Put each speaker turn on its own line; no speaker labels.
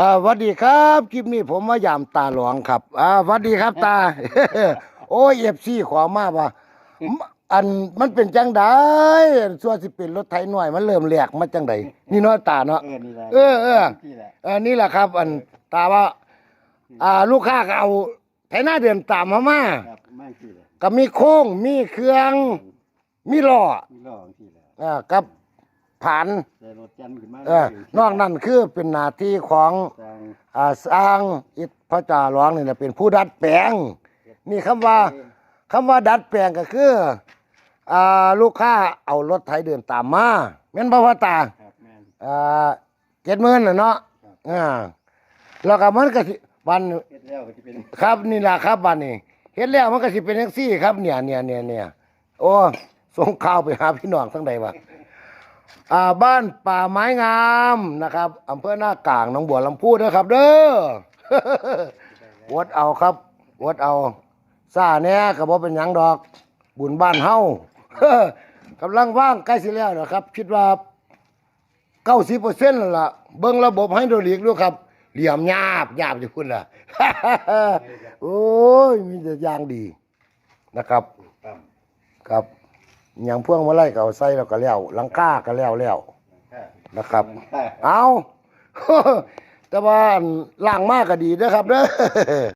อ่าสวัสดีครับคลิปนี้ผมมายามตาหลวงครับอ่าสวัสดีครับตา โอ้ยเอฟซีขอมาว่าอันมันเป็นจังไดส่วนสิเป็นรถไถหน่อยมันเริ่มแหลกมาจังไดนี่เนาะตาเนาะ
เออนี่แหละ
เออเออ
นี่แหละ
เออนี่แหละครับ อันตาว่า อ่า ลูกค้าก็เอาไถหน้าเดือนตามมามา
ครับไม่ที่แหละ
ก็มีโค้งมีเครื่อง มีล้อ
มีล่องที่แหละ
อ่ากับ ผ่าน
แต่รถจันทร์ขึ้นมา
เออนอกนั้นคือเป็นหน้าที่ของ
สร้าง
อ่าสร้างอิฐพระจ่าหลวงนี่นะเป็นผู้ดัดแปลง นี่คำว่าคำว่าดัดแปลงก็คืออ่าลูกค้าเอารถไถเดินตามมาแม่นบ่พ่อตา
ครับแม่น
อ่าเจ็ดหมื่นน่ะเนาะ
ครับ
อ่าแล้วก็มันก็สิวัน
เฮ็ดแล้วก็จะเป็น
ครับนี่ล่ะครับวันนี้เฮ็ดแล้วมันก็สิเป็นจังซี่ครับเนี่ยเนี่ยเนี่ยเนี่ยโอ้ส่งข่าวไปหาพี่น้องทั้งใดวะ อ่าบ้านป่าไม้งามนะครับอำเภอหน้ากลางหนองบัวลำพูด้อครับ เด้อวดเอาครับวดเอาซาแหน่ก็บ่เป็นหยังดอก บุญบ้านเฮา กำลังว่างใกล้สิแล้วนะครับ คิดว่า90%แล้วล่ะเบิ่งระบบไฮดรลิกดูครับ เหลี่ยมหยาบหยาบอยู่พุ่นล่ะ โอ้ยมีแต่อยางดีนะครับ ครับ อย่างพวงมาไล่ก็เอาใส่แล้วก็แล้วหลังคาก็แล้วแล้ว
ค่ะ
นะครับ
ค่ะ
เอา แต่ว่าอันล่างมากก็ดีเด้อครับเด้อ